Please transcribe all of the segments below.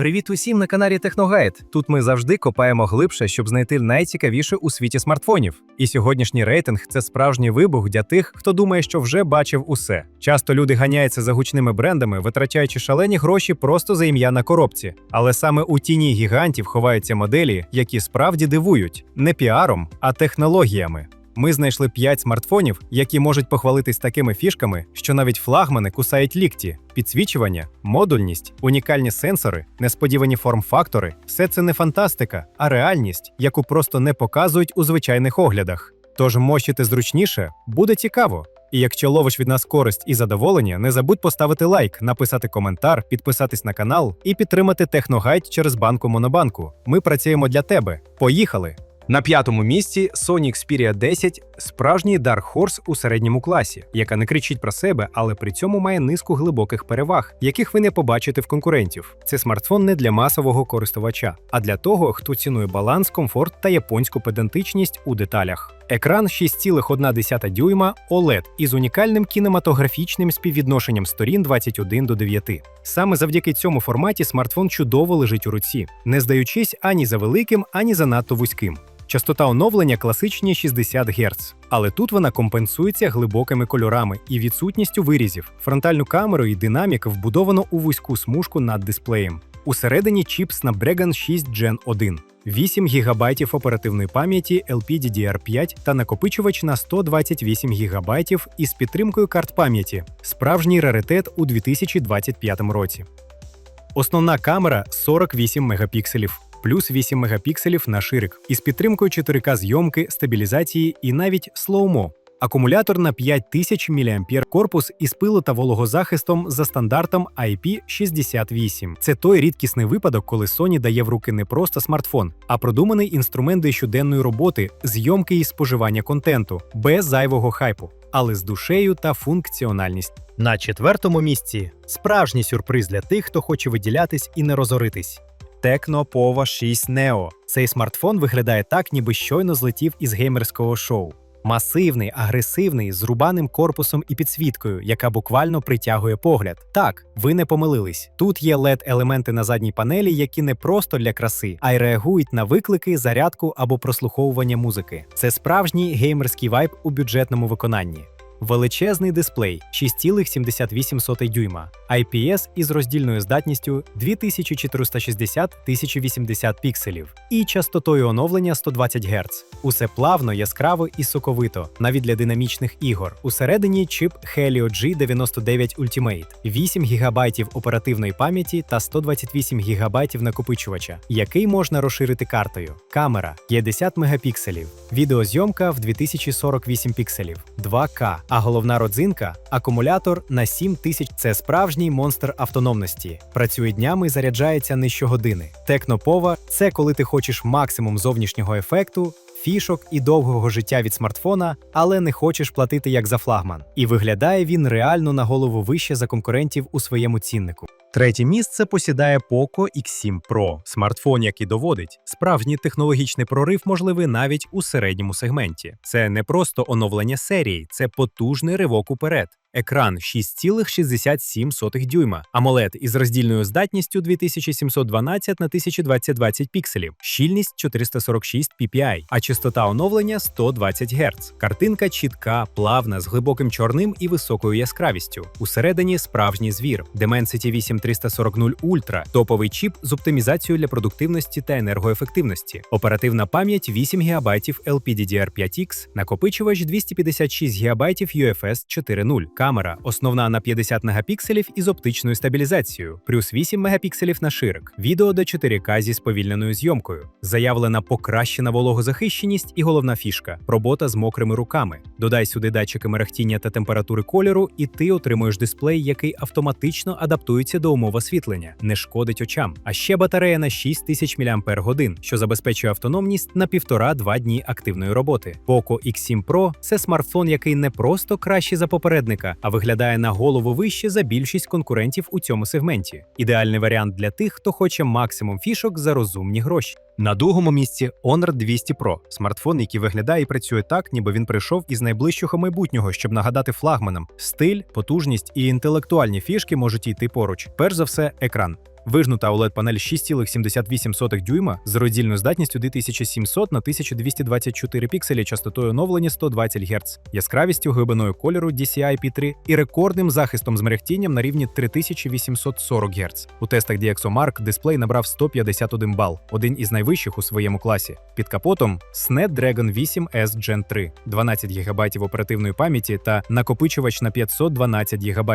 Привіт усім на каналі Техногайд. Тут ми завжди копаємо глибше, щоб знайти найцікавіше у світі смартфонів. І сьогоднішній рейтинг це справжній вибух для тих, хто думає, що вже бачив усе. Часто люди ганяються за гучними брендами, витрачаючи шалені гроші просто за ім'я на коробці. Але саме у тіні гігантів ховаються моделі, які справді дивують не піаром, а технологіями. Ми знайшли 5 смартфонів, які можуть похвалитись такими фішками, що навіть флагмани кусають лікті, підсвічування, модульність, унікальні сенсори, несподівані форм-фактори все це не фантастика, а реальність, яку просто не показують у звичайних оглядах. Тож мощити зручніше буде цікаво. І якщо ловиш від нас користь і задоволення, не забудь поставити лайк, написати коментар, підписатись на канал і підтримати Техногайд через банку Монобанку. Ми працюємо для тебе. Поїхали! На п'ятому місці Sony Xperia 10 – справжній Dark Horse у середньому класі, яка не кричить про себе, але при цьому має низку глибоких переваг, яких ви не побачите в конкурентів. Це смартфон не для масового користувача, а для того, хто цінує баланс, комфорт та японську педантичність у деталях. Екран 6,1 дюйма OLED із унікальним кінематографічним співвідношенням сторін 21 до 9. Саме завдяки цьому форматі смартфон чудово лежить у руці, не здаючись ані за великим, ані занадто вузьким. Частота оновлення класичні 60 Гц, але тут вона компенсується глибокими кольорами і відсутністю вирізів. Фронтальну камеру і динамік вбудовано у вузьку смужку над дисплеєм. Усередині чіп Snapdragon 6 Gen 1, 8 ГБ оперативної пам'яті LPDDR5 та накопичувач на 128 ГБ із підтримкою карт пам'яті. Справжній раритет у 2025 році. Основна камера 48 мегапікселів, плюс 8 мегапікселів на ширик із підтримкою 4К зйомки, стабілізації і навіть слоумо. Акумулятор на 5000 мАh, корпус із пилу та вологозахистом за стандартом IP68. Це той рідкісний випадок, коли Sony дає в руки не просто смартфон, а продуманий інструмент для щоденної роботи, зйомки і споживання контенту, без зайвого хайпу, але з душею та функціональністю. На четвертому місці справжній сюрприз для тих, хто хоче виділятись і не розоритись. Tecno Pova 6 Neo. Цей смартфон виглядає так, ніби щойно злетів із геймерського шоу. Масивний, агресивний, з рубаним корпусом і підсвіткою, яка буквально притягує погляд. Так, ви не помилились. Тут є led елементи на задній панелі, які не просто для краси, а й реагують на виклики, зарядку або прослуховування музики. Це справжній геймерський вайб у бюджетному виконанні. Величезний дисплей 6,78 дюйма, IPS із роздільною здатністю 2460-1080 пікселів і частотою оновлення 120 Гц. Усе плавно, яскраво і соковито, навіть для динамічних ігор. Усередині чип Helio G99 Ultimate, 8 ГБ оперативної пам'яті та 128 ГБ накопичувача, який можна розширити картою. Камера 50 мегапікселів, відеозйомка в 2048 пікселів, 2К, а головна родзинка акумулятор на 7000. Це справжній монстр автономності. Працює днями заряджається не щогодини. Технопова це коли ти хочеш максимум зовнішнього ефекту. Фішок і довгого життя від смартфона, але не хочеш платити як за флагман. І виглядає він реально на голову вище за конкурентів у своєму ціннику. Третє місце посідає Poco X7 Pro, смартфон, який доводить, справжній технологічний прорив можливий навіть у середньому сегменті. Це не просто оновлення серії, це потужний ривок уперед. Екран 6,67 дюйма, AMOLED із роздільною здатністю 2712 на 1020 пікселів, щільність 446 ppi, а частота оновлення 120 Гц. Картинка чітка, плавна, з глибоким чорним і високою яскравістю. Усередині справжній звір, Dimensity 8340 Ultra, топовий чіп з оптимізацією для продуктивності та енергоефективності, оперативна пам'ять 8 ГБ LPDDR5X, накопичувач 256 ГБ UFS 4.0. Камера основна на 50 мегапікселів із оптичною стабілізацією, плюс 8 мегапікселів на ширик, відео до 4К зі сповільненою зйомкою, заявлена покращена вологозахищеність і головна фішка робота з мокрими руками. Додай сюди датчики мерехтіння та температури кольору, і ти отримуєш дисплей, який автоматично адаптується до умов освітлення, не шкодить очам. А ще батарея на 6000 мАч, що забезпечує автономність на 1,5-2 дні активної роботи. Poco X7 Pro – це смартфон, який не просто кращий за попередника, а виглядає на голову вище за більшість конкурентів у цьому сегменті. Ідеальний варіант для тих, хто хоче максимум фішок за розумні гроші. На другому місці Honor 200 Pro – смартфон, який виглядає і працює так, ніби він прийшов із найближчого майбутнього, щоб нагадати флагманам. Стиль, потужність і інтелектуальні фішки можуть йти поруч. Перш за все, екран Вижнута oled панель 6,78 дюйма з роздільною здатністю 2700 на 1224 пікселі частотою оновлення 120 Гц, яскравістю глибиною кольору DCI-P3 і рекордним захистом з мерехтінням на рівні 3840 Гц. У тестах DxOMark дисплей набрав 151 бал, один із найвищих у своєму класі. Під капотом Snapdragon 8S Gen 3, 12 ГБ оперативної пам'яті та накопичувач на 512 ГБ.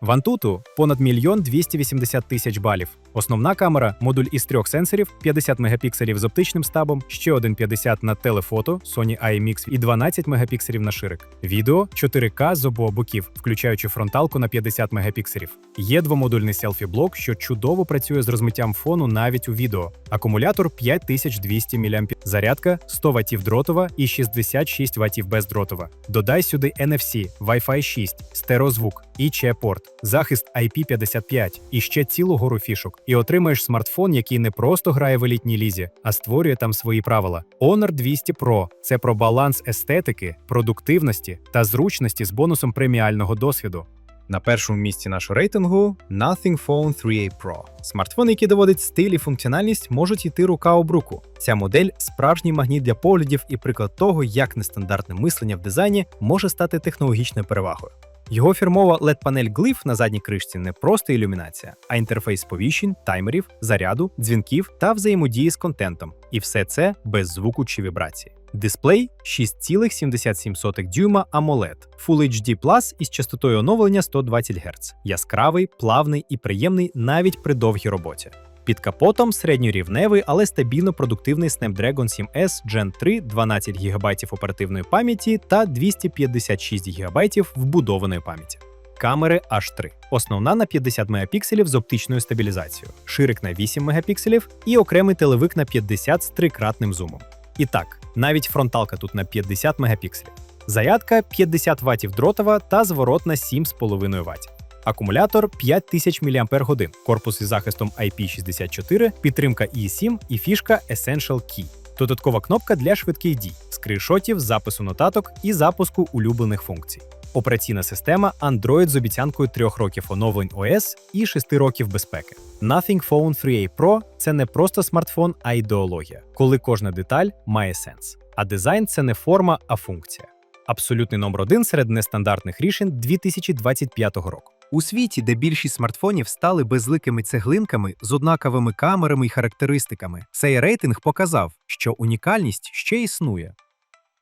В Antutu понад мільйон 280 тисяч балів. Основна камера модуль із трьох сенсорів, 50 мегапікселів з оптичним стабом, ще один 50 на телефото Sony IMX і 12 мегапікселів на ширик. Відео 4К з обох боків, включаючи фронталку на 50 мегапікселів. Є двомодульний селфі-блок, що чудово працює з розмиттям фону навіть у відео. Акумулятор 5200 мА, зарядка 100 Вт дротова і 66 Вт бездротова. Додай сюди NFC, Wi-Fi 6, стереозвук і порт, захист IP55 і ще цілу гору фішок. І отримаєш смартфон, який не просто грає в елітній лізі, а створює там свої правила. Honor 200 Pro – це про баланс естетики, продуктивності та зручності з бонусом преміального досвіду. На першому місці нашого рейтингу Nothing Phone 3A Pro. Смартфони, які доводять стиль і функціональність, можуть йти рука об руку. Ця модель справжній магніт для поглядів і приклад того, як нестандартне мислення в дизайні може стати технологічною перевагою. Його фірмова LED-панель Glyph на задній кришці не просто ілюмінація, а інтерфейс сповіщень, таймерів, заряду, дзвінків та взаємодії з контентом. І все це без звуку чи вібрації. Дисплей 6,77 дюйма AMOLED, Full HD із частотою оновлення 120 Гц, яскравий, плавний і приємний навіть при довгій роботі. Під капотом середньорівневий, але стабільно продуктивний Snapdragon 7S Gen 3, 12 ГБ оперативної пам'яті та 256 ГБ вбудованої пам'яті. Камери H3. Основна на 50 мегапікселів з оптичною стабілізацією, ширик на 8 мегапікселів і окремий телевик на 50 з трикратним зумом. І так, навіть фронталка тут на 50 мегапікселів. Зарядка 50 Вт дротова та зворотна 7,5 Вт. Акумулятор 5000 мАч, корпус із захистом IP64, підтримка E7 і фішка Essential Key. Додаткова кнопка для швидких дій, скріншотів, запису нотаток і запуску улюблених функцій. Операційна система Android з обіцянкою 3 років оновлень OS і 6 років безпеки. Nothing Phone 3A Pro – це не просто смартфон, а ідеологія, коли кожна деталь має сенс. А дизайн це не форма, а функція. Абсолютний номер один серед нестандартних рішень 2025 року. У світі, де більшість смартфонів стали безликими цеглинками з однаковими камерами і характеристиками, цей рейтинг показав, що унікальність ще існує.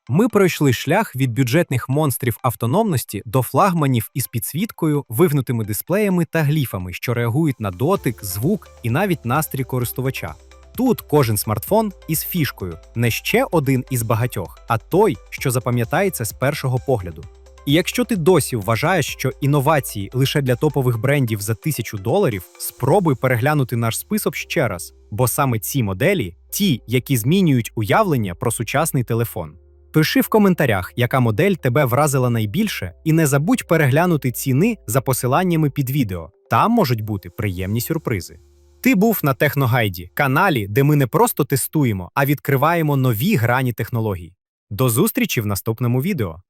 Ми пройшли шлях від бюджетних монстрів автономності до флагманів із підсвіткою, вигнутими дисплеями та гліфами, що реагують на дотик, звук і навіть настрій користувача. Тут кожен смартфон із фішкою не ще один із багатьох, а той, що запам'ятається з першого погляду. І якщо ти досі вважаєш, що інновації лише для топових брендів за тисячу доларів, спробуй переглянути наш список ще раз, бо саме ці моделі ті, які змінюють уявлення про сучасний телефон. Пиши в коментарях, яка модель тебе вразила найбільше, і не забудь переглянути ціни за посиланнями під відео. Там можуть бути приємні сюрпризи. Ти був на Техногайді, каналі, де ми не просто тестуємо, а відкриваємо нові грані технологій. До зустрічі в наступному відео.